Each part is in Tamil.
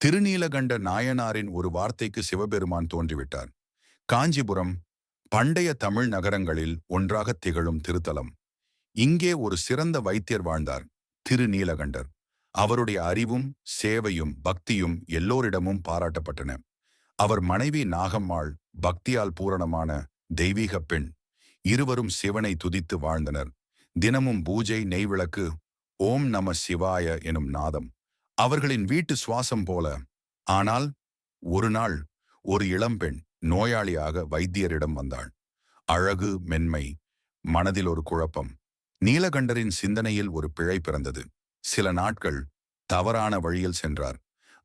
திருநீலகண்ட நாயனாரின் ஒரு வார்த்தைக்கு சிவபெருமான் தோன்றிவிட்டார். காஞ்சிபுரம் பண்டைய தமிழ் நகரங்களில் ஒன்றாக திகழும் திருத்தலம். இங்கே ஒரு சிறந்த வைத்தியர் வாழ்ந்தார் திருநீலகண்டர். அவருடைய அறிவும் சேவையும் பக்தியும் எல்லோரிடமும் பாராட்டப்பட்டன. அவர் மனைவி நாகம்மாள் பக்தியால் பூரணமான தெய்வீக பெண். இருவரும் சிவனை துதித்து வாழ்ந்தனர். தினமும் பூஜை நெய்விளக்கு ஓம் நம சிவாய எனும் நாதம். அவர்களின் வீட்டு சுவாசம் போல. ஆனால் ஒரு நாள் ஒரு இளம்பெண் நோயாளியாக வைத்தியரிடம் வந்தாள். அழகு மென்மை மனதில் ஒரு குழப்பம். நீலகண்டரின் சிந்தனையில் ஒரு பிழை பிறந்தது. சில நாட்கள் தவறான வழியில் சென்றார்.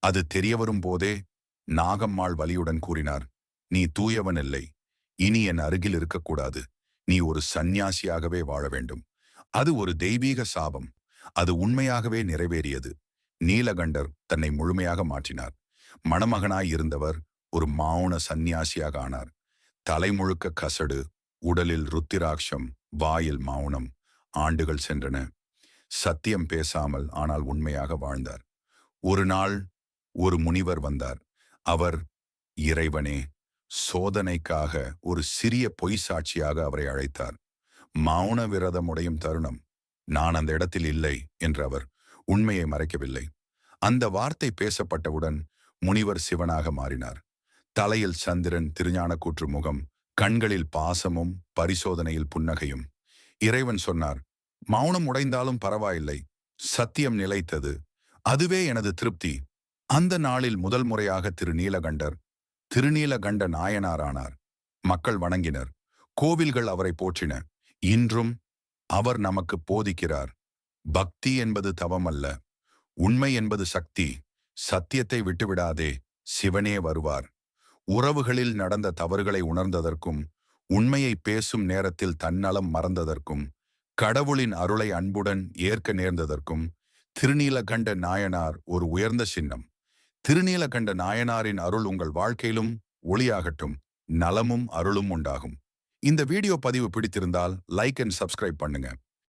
அது தெரியவரும் போதே நாகம்மாள் வலியுடன் கூறினார் நீ தூயவன் இல்லை. இனி என் அருகில் இருக்கக்கூடாது. நீ ஒரு சந்நியாசியாகவே வாழ வேண்டும். அது ஒரு தெய்வீக சாபம். அது உண்மையாகவே நிறைவேறியது. நீலகண்டர் தன்னை முழுமையாக மாற்றினார். மணமகனாய் இருந்தவர் ஒரு மௌன சந்நியாசியாக ஆனார். தலைமுழுக்க கசடு உடலில் ருத்திராட்சம் வாயில் மௌனம் ஆண்டுகள் சென்றன. சத்தியம் பேசாமல் ஆனால் உண்மையாக வாழ்ந்தார். ஒரு நாள் ஒரு முனிவர் வந்தார். அவர் இறைவனே சோதனைக்காக ஒரு சிறிய பொய் சாட்சியாக அவரை அழைத்தார். மௌன விரதமுடையும் தருணம். நான் அந்த இடத்தில் இல்லை என்று அவர் உண்மையை மறைக்கவில்லை. அந்த வார்த்தை பேசப்பட்டவுடன் முனிவர் சிவனாக மாறினார். தலையில் சந்திரன் திருஞான கூற்று முகம் கண்களில் பாசமும் பரிசோதனையில் புன்னகையும். இறைவன் சொன்னார் மௌனம் உடைந்தாலும் பரவாயில்லை. சத்தியம் நிலைத்தது. அதுவே எனது திருப்தி. அந்த நாளில் முதல் முறையாக திரு நீலகண்டர் திருநீலகண்ட நாயனாரானார் மக்கள் வணங்கினர். கோவில்கள் அவரை போற்றின. இன்றும் அவர் நமக்கு போதிக்கிறார். பக்தி என்பது தவம் அல்ல உண்மை என்பது சக்தி. சத்தியத்தை விட்டுவிடாதே சிவனே வருவார். உறவுகளில் நடந்த தவறுகளை உணர்ந்ததற்கும் உண்மையை பேசும் நேரத்தில் தன்னலம் மறந்ததற்கும் கடவுளின் அருளை அன்புடன் ஏற்க நேர்ந்ததற்கும் திருநீலகண்ட நாயனார் ஒரு உயர்ந்த சின்னம். திருநீலகண்ட நாயனாரின் அருள் உங்கள் வாழ்க்கையிலும் ஒளியாகட்டும் நலமும் அருளும் உண்டாகும். இந்த வீடியோ பதிவு பிடித்திருந்தால் லைக் அண்ட் சப்ஸ்கிரைப் பண்ணுங்க.